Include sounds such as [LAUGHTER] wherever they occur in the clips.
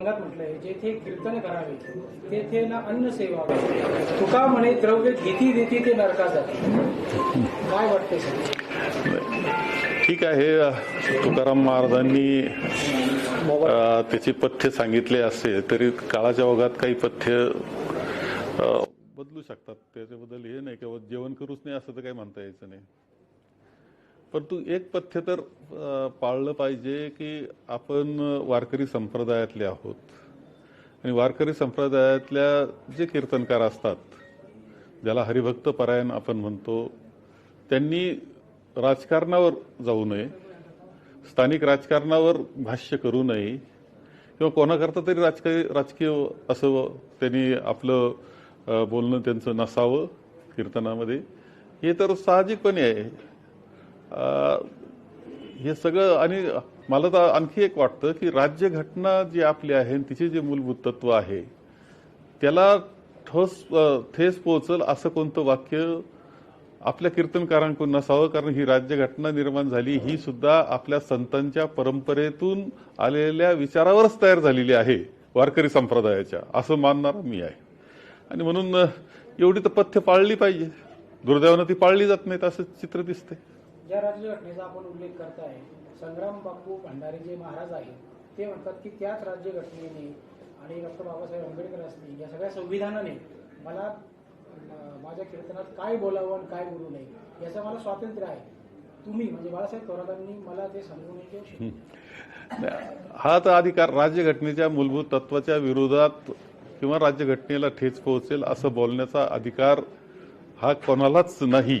अंगात म्हटलंय जेथे कीर्तन करावे तेथे ना अन्न सेवा तुका म्हणे द्रव्य घेती देती ते नरका जाते. काय वाटते ठीक आहे तुकाराम महाराजांनी त्याचे पथ्य सांगितले असते तरी काळाच्या ओघात काही पथ्य बदलू शकतात. त्याच्याबद्दल हे नाही किंवा जेवण करूच नाही असं तर काही म्हणता यायचं नाही. परंतु एक पथ्य तर पाळलं पाहिजे की आपण वारकरी संप्रदायातले आहोत. आणि वारकरी संप्रदायातल्या जे कीर्तनकार असतात ज्याला हरिभक्त परायण आपण म्हणतो त्यांनी राजकारणावर जाऊ नये स्थानिक राजकारणावर भाष्य करू नये किंवा कोणाकरता तरी राजकीय राजकीय असं त्यांनी आपलं बोलणं त्यांचं नसावं कीर्तनामध्ये हे तर साहजिकपणे आहे. हे सगळं आणि मला तर आणखी एक वाटतं की राज्यघटना जी आपली आहे तिचे जे मूलभूत तत्व आहे त्याला ठोस ठेस पोहोचल असं कोणतं वाक्य आपल्या कीर्तनकारांकडून नसावं कारण ही राज्यघटना निर्माण झाली ही सुद्धा आपल्या संतांच्या परंपरेतून आलेल्या विचारावरच तयार झालेली आहे वारकरी संप्रदायाच्या असं मानणारा मी आहे. आणि म्हणून एवढी तर पथ्य पाळली पाहिजे. दुर्दैवानं ती पाळली जात नाहीत असं चित्र दिसते ज्या राज्यघटनेचा आपण उल्लेख करताय संग्राम बापू भंडारी जे महाराज आहेत ते म्हणतात की त्याच राज्यघटनेने आणि डॉक्टर बाबासाहेब आंबेडकर असतील या सगळ्या संविधानाने मला माझ्या कीर्तनात काय बोलावं आणि काय बोलू नये याचं मला स्वातंत्र्य आहे. तुम्ही म्हणजे बाळासाहेब थोरातांनी मला ते समजून येते हा. तर अधिकार राज्यघटनेच्या मूलभूत तत्वाच्या विरोधात किंवा राज्यघटनेला ठेच पोहोचेल असं बोलण्याचा अधिकार हा कोणालाच नाही.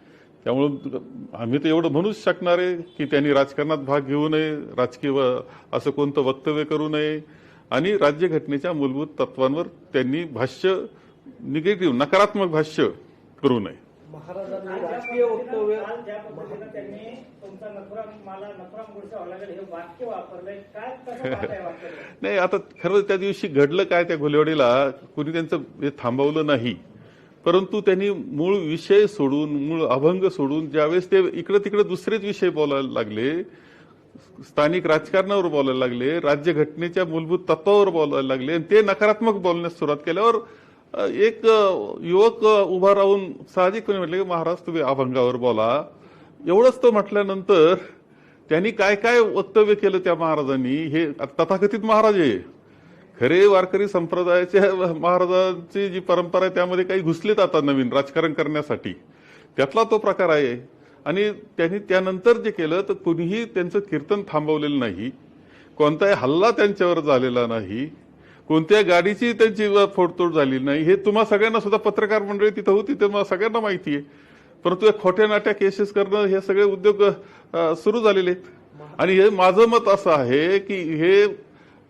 त्यामुळं आम्ही तर एवढं म्हणूच शकणार आहे की त्यांनी राजकारणात भाग घेऊ नये राजकीय व- असं कोणतं वक्तव्य करू नये. आणि राज्यघटनेच्या मूलभूत तत्वांवर त्यांनी भाष्य निगेटिव्ह नकारात्मक भाष्य करू नये. महाराजांनी राजकीय वक्तव्य हे नाही आता खरं त्या दिवशी घडलं काय त्या घोलेवाडीला कुणी त्यांचं हे थांबवलं नाही. परंतु त्यांनी मूळ विषय सोडून मूळ अभंग सोडून ज्यावेळेस ते इकडे तिकडे दुसरेच विषय बोलायला लागले स्थानिक राजकारणावर बोलायला लागले राज्यघटनेच्या मूलभूत तत्वावर बोलायला लागले आणि ते नकारात्मक बोलण्यास सुरुवात केल्यावर एक युवक उभा राहून साहजिकपणे म्हटले की महाराज तुम्ही अभंगावर बोला. एवढंच तो म्हटल्यानंतर त्यांनी काय काय वक्तव्य केलं त्या महाराजांनी हे तथाकथित महाराज आहे. खरे वारकरी संप्रदायाच्या महाराजांची जी परंपरा आहे त्यामध्ये काही घुसलेत आता नवीन राजकारण करण्यासाठी. त्यातला तो प्रकार आहे. आणि त्यांनी त्यानंतर जे केलं तर कुणीही त्यांचं कीर्तन थांबवलेलं नाही. कोणताही हल्ला त्यांच्यावर झालेला नाही. कोणत्या गाडीची त्यांची फोडतोड झाली नाही. हे तुम्हा सगळ्यांना सुद्धा पत्रकार मंडळी तिथं होती ते मला सगळ्यांना माहिती आहे. परंतु या खोट्या नाट्या केसेस करणं हे सगळे उद्योग सुरू झालेले आहेत. आणि हे माझं मत असं आहे की हे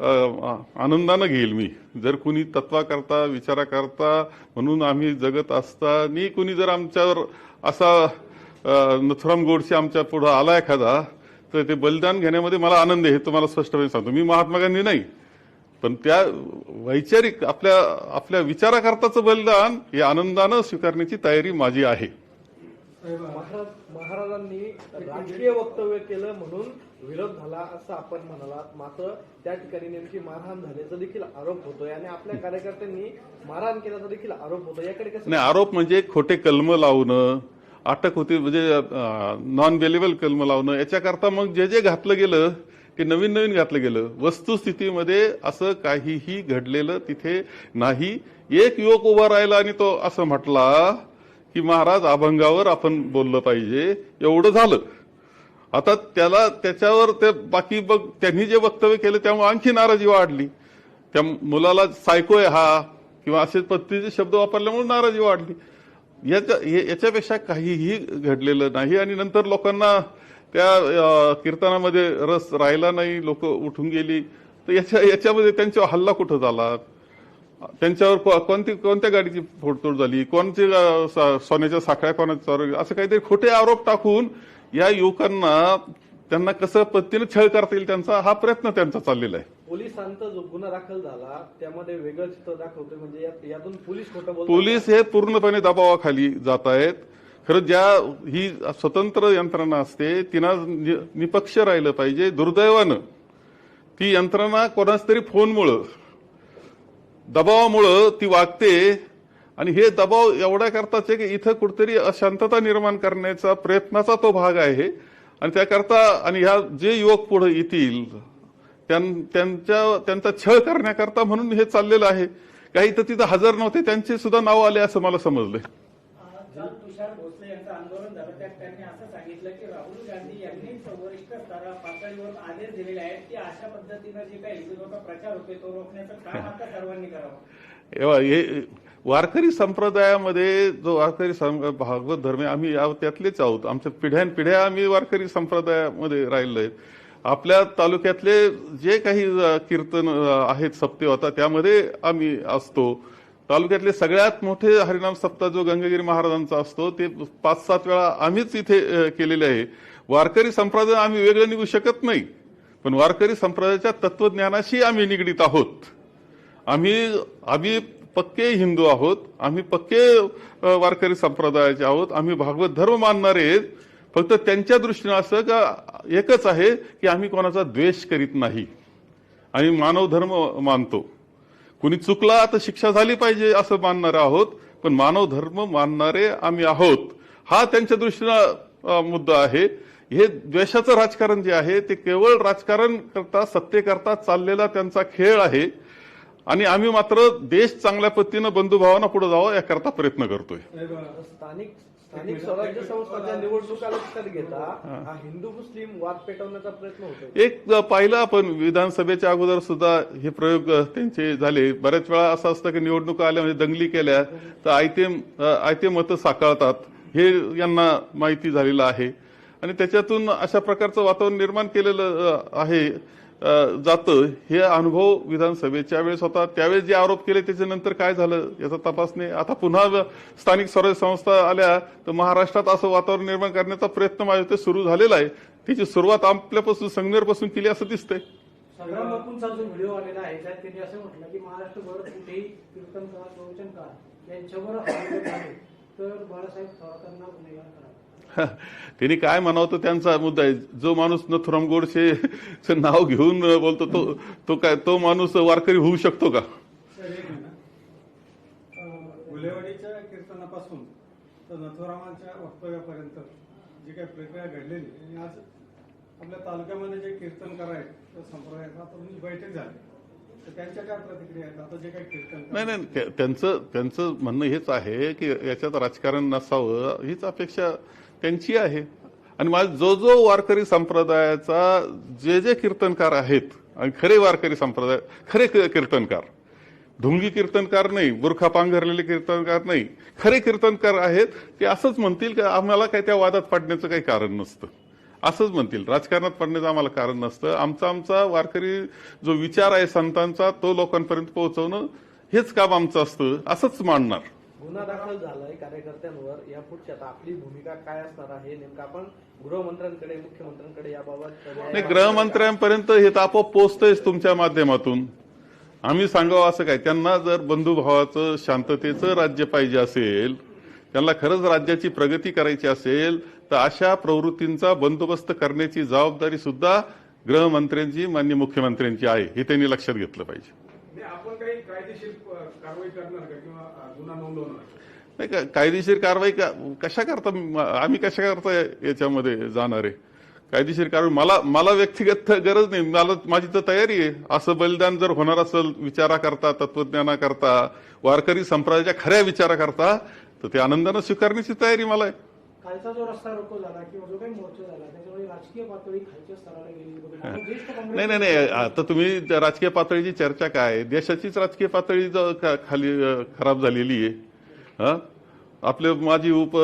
आनंदानं घेईल मी. जर कुणी तत्वाकरता विचाराकरता म्हणून आम्ही जगत असताना कुणी जर आमच्यावर असा नथुराम गोडसे आमच्या पुढं आला एखादा तर ते बलिदान घेण्यामध्ये मला आनंद आहे हे तुम्हाला स्पष्टपणे सांगतो. मी महात्मा गांधी नाही. पण त्या वैचारिक आपल्या आपल्या विचाराकरताचं बलिदान हे आनंदानं स्वीकारण्याची तयारी माझी आहे. महाराजांनी राजकीय वक्तव्य केलं म्हणून विरोध झाला असं आपण म्हणालात. मात्र त्या ठिकाणी नेमकी मारहाण झाल्याचा देखील आरोप होतोय आणि आपल्या कार्यकर्त्यांनी मारहाण केल्याचा देखील आरोप होतो याकडे कसं नाही आरोप म्हणजे खोटे कलम लावणं अटक होती म्हणजे नॉन बेलेबल कलम लावणं याच्याकरता मग जे जे घातलं गेलं ते नवीन नवीन घातलं गेलं. वस्तुस्थितीमध्ये असं काहीही घडलेलं तिथे नाही. एक युवक उभा राहिला आणि तो असं म्हटला की महाराज अभंगावर आपण बोललं पाहिजे. एवढं झालं. आता त्याला त्याच्यावर ते बाकी बघ त्यांनी जे वक्तव्य केलं त्यामुळे आणखी नाराजी वाढली. त्या मुलाला सायकोय हा किंवा असे पद्धतीचे शब्द वापरल्यामुळे नाराजी वाढली. याच्या याच्यापेक्षा काहीही घडलेलं नाही आणि नंतर लोकांना त्या कीर्तनामध्ये रस राहिला नाही लोक उठून गेली. तर याच्या याच्यामध्ये त्यांच्यावर हल्ला कुठं झाला? त्यांच्यावर कोणती कोणत्या गाडीची फोडतोड झाली? कोणते सोन्याच्या साखळ्या कोणाच्या असं काहीतरी खोटे आरोप टाकून या युवकांना त्यांना कसं पद्धतीने छळ करता येईल त्यांचा हा प्रयत्न त्यांचा चाललेला आहे. पोलिसांचा जो गुन्हा दाखल झाला त्यामध्ये वेगळं चित्र दाखवतोय म्हणजे यात- यातून पोलीस खोटं बोलतात पोलीस हे पूर्णपणे दबावाखाली जात आहेत. खरं ज्या ही स्वतंत्र यंत्रणा असते तिनं नि- निपक्ष राहिलं पाहिजे दुर्दैवानं. ती यंत्रणा कोणाच तरी फोनमुळं दबावामुळं ती वागते आणि हे दबाव एवढ्या करताच आहे की इथं कुठेतरी अशांतता निर्माण करण्याचा प्रयत्नाचा तो भाग आहे. आणि त्याकरता आणि ह्या जे युवक पुढे येतील त्यां- त्यांच्या त्यांचा छळ करण्याकरता म्हणून हे चाललेलं आहे. काही तर तिथं हजर नव्हते त्यांचे सुद्धा नाव आले असं मला [LAUGHS] एव्हा हे वारकरी संप्रदायामध्ये जो वारकरी सं- भागवत धर्म आहे, आम्ही त्यातलेच आहोत. आमच्या पिढ्यानपिढ्या आम्ही वारकरी संप्रदायामध्ये राहिलो आहेत. आपल्या तालुक्यातले जे काही कीर्तन आहेत सप्ते होता त्यामध्ये आम्ही असतो. तालुक्यातले सगळ्यात मोठे हरिनाम सप्ताह जो गंगागिरी महाराजांचा असतो. ते पाच सात वेळा आम्हीच इथे केलेले आहे. वारकरी संप्रदाय आम्ही वेगळं निघू शकत नाही. पण वारकरी संप्रदायाच्या तत्वज्ञानाशी आम्ही निगडीत आहोत. आम्ही आम्ही पक्के हिंदू आहोत आम्ही पक्के वारकरी संप्रदायाचे आहोत आम्ही भागवत धर्म मानणारे आहेत. फक्त त्यांच्या दृष्टीनं असं का एकच आहे की आम्ही कोणाचा द्वेष करीत नाही. आम्ही मानव धर्म मानतो. कुणी चुकला तर शिक्षा झाली पाहिजे असं मानणारे आहोत पण मानव धर्म मानणारे आम्ही आहोत. हा त्यांच्या दृष्टीनं मुद्दा आहे. हे द्वेषाचं राजकारण जे आहे ते केवळ राजकारण करता सत्तेकरता चाललेला त्यांचा खेळ आहे. आणि आम्ही मात्र देश चांगल्या पद्धतीनं बंधुभावांना पुढे जावं याकरता प्रयत्न करतोय. स्थानिक स्थानिक स्वराज्य संस्थांच्या निवडणुका लक्षात घेता हा. हिंदू मुस्लिम वाद पेटवण्याचा प्रयत्न एक पाहिलं आपण विधानसभेच्या अगोदर सुद्धा हे प्रयोग त्यांचे झाले. बऱ्याच वेळा असं असतं की निवडणुका आल्या म्हणजे दंगली केल्या तर आयते आयते मतं साकारतात हे यांना माहिती झालेलं आहे. आणि त्याच्यातून अशा प्रकारचं वातावरण निर्माण केलेलं आहे. जातं. हे अनुभव विधानसभेच्या वेळेस होता त्यावेळेस जे आरोप केले त्याच्यानंतर काय झालं याचा तपास नाही आता पुन्हा स्थानिक स्वराज्य संस्था आल्या तर महाराष्ट्रात असं वातावरण निर्माण करण्याचा प्रयत्न माझ्या ते सुरू झालेला आहे. त्याची सुरुवात आपल्यापासून संगमेरपासून केली असं दिसतंय. संग्राम बापूंचा जो व्हिडिओ आलेला आहे त्यात त्यांनी असं म्हटलं की महाराष्ट्रभर कुठेही कीर्तनकार प्रवचनकार यांच्यावर हल्ले झाले तर बाळासाहेब थोरातांना गुन्हेगार करा. [LAUGHS] त्यांनी काय म्हणावं तो त्यांचा मुद्दा आहे. जो माणूस नथुराम गोडसे नाव घेऊन बोलतो तो तो काय तो माणूस वारकरी होऊ शकतो का? कीर्तनापासून तर नथुरामांच्या वक्तव्यापर्यंत जी काही प्रक्रिया घडलेली आणि आज आपल्या तालुक्यामध्ये जे कीर्तनकार आहेत त्या संप्रदायाचा बैठक झाली. नाही नाही त्या- त्यांचं त्यांचं म्हणणं हेच आहे की याच्यात राजकारण नसावं हीच अपेक्षा त्यांची आहे. आणि माझा जो जो वारकरी संप्रदायाचा जे जे कीर्तनकार आहेत आणि खरे वारकरी संप्रदाय खरे कीर्तनकार. ढुंगी कीर्तनकार नाही बुरखा पांघरलेले कीर्तनकार नाही. खरे कीर्तनकार आहेत ते असंच म्हणतील की आम्हाला काही त्या वादात पडण्याचं काही कारण नसतं. असंच म्हणतील. राजकारणात पडण्याचं आम्हाला कारण नसतं. आमचा आमचा वारकरी जो विचार आहे संतांचा तो लोकांपर्यंत पोहोचवणं हेच काम आमचं असतं असंच मांडणार गुन्हा दाखल झालाय कार्यकर्त्यांवर. या पुढची आता आपली भूमिका काय असणार आहे नेमकं आपण गृहमंत्र्यांकडे मुख्यमंत्र्यांकडे याबाबत नाही गृहमंत्र्यांपर्यंत हे तर आपोआप पोहोचतंयच तुमच्या माध्यमातून. आम्ही सांगावं असं काय त्यांना जर बंधुभावाचं शांततेचं राज्य पाहिजे असेल त्यांना खरंच राज्याची प्रगती करायची असेल तर अशा प्रवृत्तींचा बंदोबस्त करण्याची जबाबदारी सुद्धा गृहमंत्र्यांची मान्य मुख्यमंत्र्यांची आहे. हे त्यांनी लक्षात घेतलं पाहिजे. आपण काही कायदेशीर कारवाई करणार का? किंवा गुन्हा नोंदवणार नाही का कायदेशीर कारवाई का कशा करता आम्ही कशा करता याच्यामध्ये जाणार आहे? कायदेशीर कारण मला मला व्यक्तिगत गरज नाही. मला माझी तर तयारी आहे. असं बलिदान जर होणार असेल विचारा करता तत्वज्ञाना करता वारकरी संप्रदायाच्या खऱ्या विचारा करता तर ते आनंदानं स्वीकारण्याची तयारी मला आहे. कालचा जो रस्ता रोको झाला किंवा जो काही मोर्चा झाला त्याच्यामुळे राजकीय पातळी खालच्या स्तराला गेली. ज्येष्ठ काँग्रेस- नाही नाही नाही. आता तुम्ही राजकीय पातळीची चर्चा काय? आहे? देशाचीच राजकीय पातळी खाली खराब झालेली आहे. हा? आपले माजी उप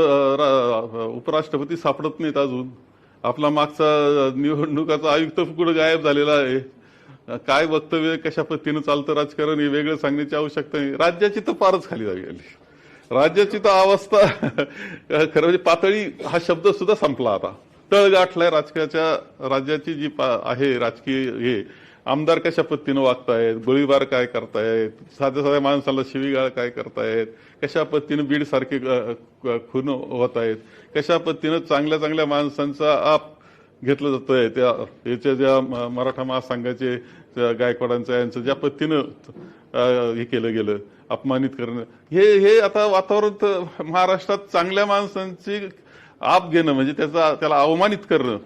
उपराष्ट्रपती सापडत नाहीत अजून. आपला मागचा निवडणुकाचा आयुक्त कुठं गायब झालेला आहे. काय वक्तव्य कशा पद्धतीनं चालतं राजकारण हे वेगळं सांगण्याची आवश्यकता नाही. राज्याची तर फारच खाली जावी आली राज्याची तर अवस्था खरं म्हणजे पातळी हा शब्द सुद्धा संपला आता. तळ गाठलाय राजकीयाच्या राज्याची जी पा- आहे राजकीय हे आमदार कशा पद्धतीनं वागतायत गोळीबार काय करतायत साध्या साध्या माणसाला शिवीगाळ काय करतायत कशा पद्धतीनं बीड सारखे खून होत आहेत कशा पद्धतीनं चांगल्या चांगल्या माणसांचा आप घेतलं जातंय त्या याच्या ज्या मराठा महासंघाचे गायकवाडांचं यांचं ज्या पद्धतीनं हे केलं गेलं अपमानित करणं हे हे आता वातावरण तर महाराष्ट्रात चांगल्या माणसांची आप घेणं म्हणजे त्याचा त्याला अवमानित करणं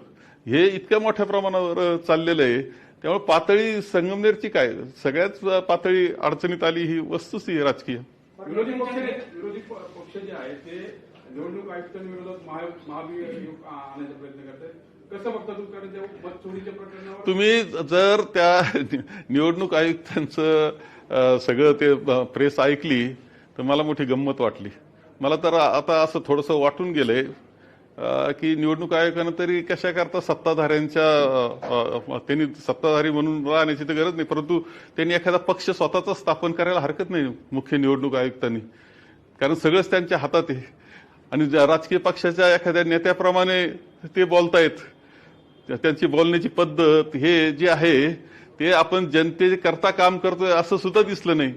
हे इतक्या मोठ्या प्रमाणावर चाललेलं आहे. त्यामुळे पातळी संगमनेरची काय? सगळ्याच पातळी अडचणीत आली ही वस्तूच ही राजकीय. विरोधी पक्ष विरोधी पक्ष जे आहे ते निवडणूक आयुक्तांविरोधात महाभियोग आणण्याचा प्रयत्न करतात तुम्ही? जर त्या निवडणूक आयुक्तांचं सगळं ते प्रेस ऐकली तर मला मोठी गंमत वाटली. मला तर आता असं थोडंसं वाटून गेलंय की निवडणूक आयोगानं तरी कशा करता सत्ताधाऱ्यांच्या त्यांनी सत्ताधारी म्हणून राहण्याची तर गरज नाही परंतु त्यांनी एखादा पक्ष स्वतःचा स्थापन करायला हरकत नाही मुख्य निवडणूक आयुक्तांनी. कारण सगळंच त्यांच्या हातात आहे. आणि ज्या राजकीय पक्षाच्या एखाद्या नेत्याप्रमाणे ते बोलतायत त्यांची बोलण्याची पद्धत हे जे आहे ते आपण जनते करता काम करतोय असं सुद्धा दिसलं नाही.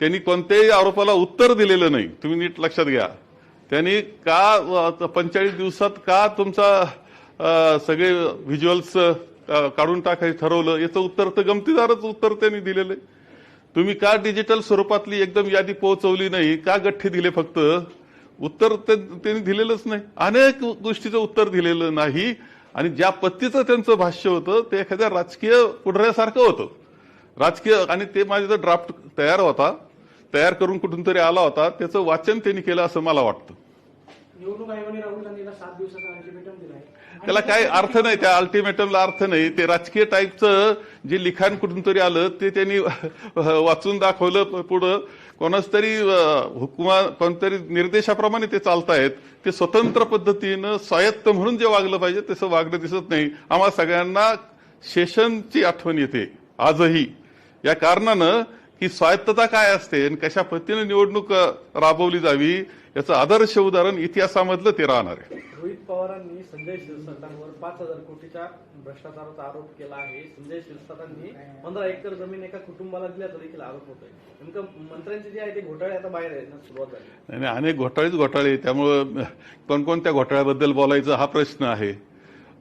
त्यांनी कोणत्याही आरोपाला उत्तर दिलेलं नाही. तुम्ही नीट लक्षात घ्या. त्यांनी का पंचेचाळीस दिवसात का तुमचा सगळे व्हिज्युअल्स काढून टाकायचं ठरवलं याचं उत्तर तर गमतीदारच उत्तर त्यांनी दिलेलं आहे. तुम्ही का डिजिटल स्वरूपातली एकदम यादी पोहोचवली नाही का गठ्ठे दिले फक्त? उत्तर त्यांनी दिलेलंच नाही. अनेक गोष्टीचं उत्तर दिलेलं नाही. आणि ज्या पत्तीचं त्यांचं भाष्य होतं ते एखाद्या राजकीय पुढऱ्यासारखं होतं. राजकीय आणि ते माझा ड्राफ्ट तयार होता तयार करून कुठून तरी आला होता त्याचं वाचन त्यांनी केलं असं मला वाटतं. त्याला काय अर्थ नाही त्या अल्टिमेटमला अर्थ नाही. ते राजकीय टाईपचं जे लिखाण कुठून तरी आलं ते त्यांनी [LAUGHS] वाचून दाखवलं पुढं. कोणाच तरी हुकुमा कोणतरी निर्देशाप्रमाणे ते चालतायत. ते स्वतंत्र पद्धतीनं स्वायत्त म्हणून जे वागलं पाहिजे तसं वागणं दिसत नाही. आम्हा सगळ्यांना शेषनची आठवण येते. आजही. या कारणानं की स्वायत्तता काय असते आणि कशा पद्धतीनं निवडणूक राबवली जावी याचं आदर्श उदाहरण इतिहासामधलं ते राहणार आहे. रोहित पवारांनी संजय शिरसाटांवर पाच हजार कोटीच्या भ्रष्टाचाराचा आरोप केला आहे. संजय शिरसाटांनी पंधरा एकर जमीन एका कुटुंबाला दिल्याचा देखील आरोप होतोय. नेमकं मंत्र्यांचे जे आहे ते घोटाळे आता बाहेर येण्यास सुरुवात झाली. नाही अनेक घोटाळेच घोटाळे त्यामुळं कोणकोणत्या घोटाळ्याबद्दल बोलायचं हा प्रश्न आहे.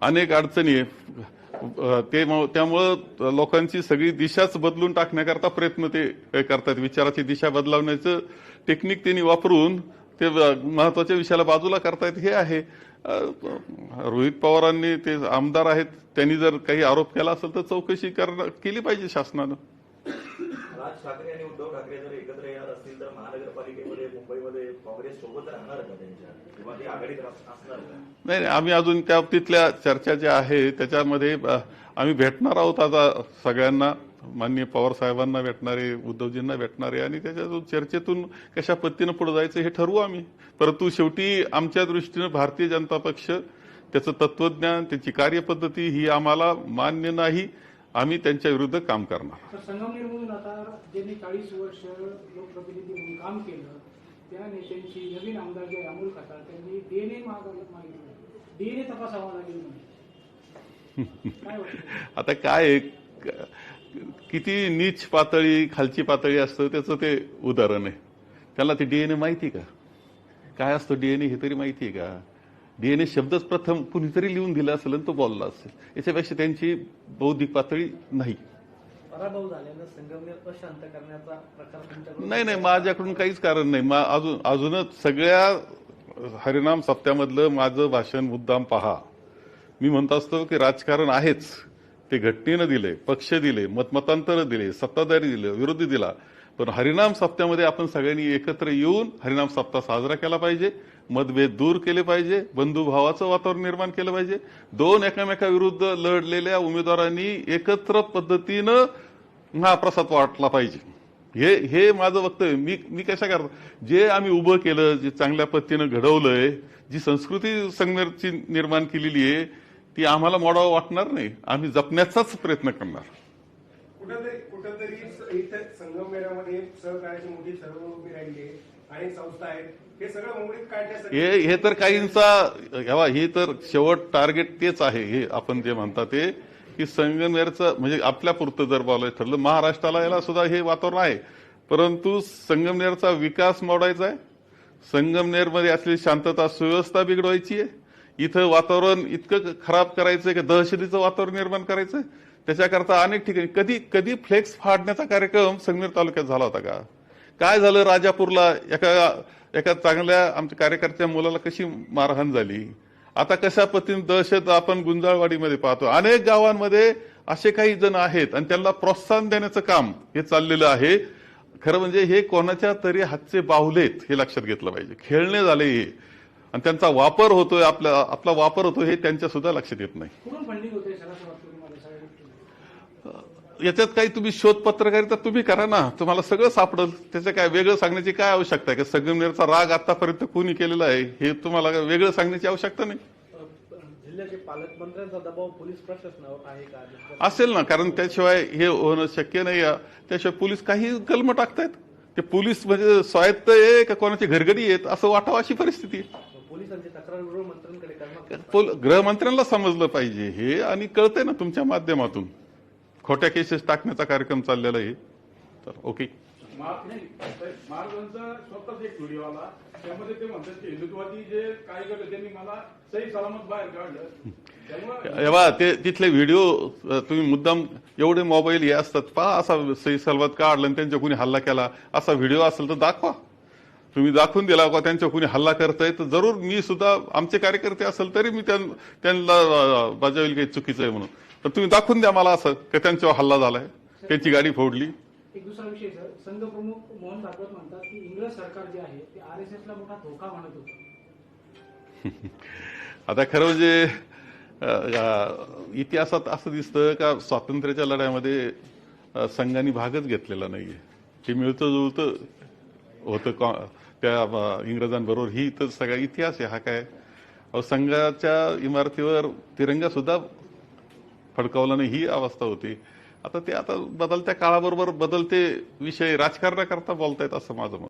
अनेक अडचणी ते त्यामुळं लोकांची सगळी दिशाच बदलून टाकण्याकरता प्रयत्न ते करतात. विचाराची दिशा बदलावण्याचं टेक्निक त्यांनी वापरून ते महत्त्वाच्या विषयाला बाजूला करतायत हे आहे. रोहित पवारांनी ते आमदार आहेत त्यांनी जर काही आरोप केला असेल तर चौकशी करणं केली पाहिजे शासनानं. राज ठाकरे आणि उद्धव ठाकरे जर एकत्र येणार असतील तर महानगरपालिकेमध्ये मुंबईमध्ये काँग्रेस सोबत राहणार का त्यांच्या? किंवा ती आघाडीत रास- असणार का? नाही नाही, आम्ही अजून त्या बाबतीतल्या चर्चा ज्या आहे त्याच्यामध्ये आम्ही भेटणार आहोत आता सगळ्यांना. माननीय पवार साहेबांना भेटणारे उद्धवजींना भेटणारे आणि त्याच्यातून चर्चेतून कशा पद्धतीनं पुढे जायचं हे ठरवू आम्ही. परंतु शेवटी आमच्या दृष्टीनं भारतीय जनता पक्ष त्याचं तत्वज्ञान त्याची कार्यपद्धती ही आम्हाला मान्य नाही. आम्ही त्यांच्या विरुद्ध काम करणार. संगमनेरमधून आता ज्यांनी चाळीस वर्ष लोकप्रतिनिधी म्हणून काम केलं त्या नेत्यांची नवीन आमदार जे अमोल त्यांनी डीएनए डीएनए तपासावा लागेल [LAUGHS] आता काय किती नीच पातळी खालची पातळी असतं त्याचं ते उदाहरण आहे. त्याला ते डीएनए माहिती का? काय असतं डीएनए हे तरी माहिती आहे का? डीएनए शब्दच प्रथम कुणीतरी लिहून दिला असेल आणि तो बोलला असेल. याच्यापेक्षा त्यांची बौद्धिक पातळी नाही. नाही नाही माझ्याकडून काहीच कारण नाही. मा अजून अजूनच सगळ्या हरिनाम सप्त्यामधलं माझं भाषण मुद्दाम पहा. मी म्हणत असतो की राजकारण आहेच. ते घटनेनं दिले पक्ष दिले मतमतांतर दिले सत्ताधारी दिले विरोधी दिला. पण हरिनाम सप्त्यामध्ये आपण सगळ्यांनी एकत्र येऊन हरिनाम सप्ताह साजरा केला पाहिजे मतभेद दूर केले पाहिजे बंधुभावाचं वातावरण निर्माण केलं पाहिजे. दोन एकामेकाविरुद्ध लढलेल्या उमेदवारांनी एकत्र पद्धतीनं महाप्रसाद वाटला पाहिजे. हे हे माझं वक्तव्य. मी मी कशा करतो? जे आम्ही उभं केलं जे चांगल्या पद्धतीनं घडवलंय जी संस्कृती संघर्षी निर्माण केलेली आहे ती आम्हाला मोडावं वाटणार नाही. आम्ही जपण्याचाच प्रयत्न करणार. कुठंतरी कुठंतरी स- इथे संगमनेरामध्ये सहकार्याची मोठी सर्व उभी राहिली आहे. अनेक संस्था आहेत. हे सगळं मुंबईत काढण्यासाठी हे हे तर काहींचा हेवा हे तर शेवट टार्गेट तेच आहे. हे आपण जे म्हणता ते की संगमनेरचं म्हणजे आपल्या पुरतं जर बोलायचं ठरलं महाराष्ट्राला याला सुद्धा हे वातावरण आहे. परंतु संगमनेरचा विकास मोडायचा आहे. संगमनेरमध्ये असलेली शांतता सुव्यवस्था बिघडवायची आहे. इथं वातावरण इतकं खराब करायचंय की दहशतीचं वातावरण निर्माण करायचं त्याच्याकरता अनेक ठिकाणी कधी कधी फ्लेक्स फाडण्याचा कार्यक्रम संगमेर तालुक्यात झाला होता का? काय झालं राजापूरला? एका एका चांगल्या आमच्या कार्यकर्त्या मुलाला कशी मारहाण झाली? आता कशा पद्धतीने दहशत आपण गुंजाळवाडीमध्ये पाहतो? अनेक गावांमध्ये असे काही जण आहेत आणि त्यांना प्रोत्साहन देण्याचं काम हे चाललेलं आहे. खरं म्हणजे हे कोणाच्या तरी हातचे बाहुलेत हे लक्षात घेतलं पाहिजे. खेळणे झाले हे. आणि त्यांचा वापर होतोय आपला आपला वापर होतोय हे त्यांच्या सुद्धा लक्षात येत नाही. होते याच्यात काही तुम्ही शोध पत्रकारिता तुम्ही करा ना. तुम्हाला सगळं सापडल. त्याचं काय वेगळं सांगण्याची काय आवश्यकता आहे? की संगमनेरचा राग आतापर्यंत कोणी केलेला आहे? हे तुम्हाला वेगळं सांगण्याची आवश्यकता नाही? अ, जिल्ह्याचे पालकमंत्र्यांचा दबाव पोलीस प्रशासनावर आहे का? असेल ना कारण त्याशिवाय हे होणं शक्य नाही. आहे. त्याशिवाय पोलीस काही कलम टाकतायत. ते पोलीस म्हणजे स्वायत्त आहे का कोणाची घरगडी आहेत? असं वाटावं अशी परिस्थिती आहे. पोलिसांची तक्रार गृहमंत्र्यांकडे करणार पोल- गृहमंत्र्यांना समजलं पाहिजे हे आणि कळतंय ना तुमच्या माध्यमातून. खोट्या केसेस टाकण्याचा कार्यक्रम चाललेला आहे. तर ओके. मार- नाही, साहेब, महाराजांचा स्वतःच एक व्हिडिओ आला. त्यामध्ये ते म्हणतात की हिंदुत्वादी जे कार्यकर्ते त्यांनी मला सही सलामत बाहेर काढलं. त्यामुळे तेव्हा ते तिथले व्हिडिओ तुम्ही मुद्दाम एवढे मोबाईल हे असतात पहा असा सही सलवत काढलं आणि त्यांच्या कुणी हल्ला केला. असा व्हिडिओ असेल तर दाखवा. तुम्ही दाखवून दिला का त्यांच्या कुणी हल्ला करताय तर जरूर मी सुद्धा आमचे कार्यकर्ते असेल तरी मी त्यां- त्यांना बजावेल काही चुकीचं आहे म्हणून. पण तुम्ही दाखवून द्या मला असं की त्यांच्यावर हल्ला झालाय त्यांची गाडी फोडली. एक दुसरा विषय सर. संघ प्रमुख मोहन भागवत म्हणतात की इंग्रज सरकार जे आहे ते आर एस एसला मोठा धोका म्हणत होतं. [LAUGHS] आता खरं म्हणजे इतिहासात असं दिसतं का स्वातंत्र्याच्या लढ्यामध्ये संघाने भागच घेतलेला नाहीये. ते मिळतं जुळतं होतं कॉ- त्या इंग्रजांबरोबर ही तर सगळा इतिहास आहे. हा काय संघाच्या इमारतीवर तिरंगा सुद्धा फडकावला नाही ही अवस्था होती. आता ते आता बदलत्या काळाबरोबर बदलते विषय राजकारणाकरता बोलतायत असं माझं मत.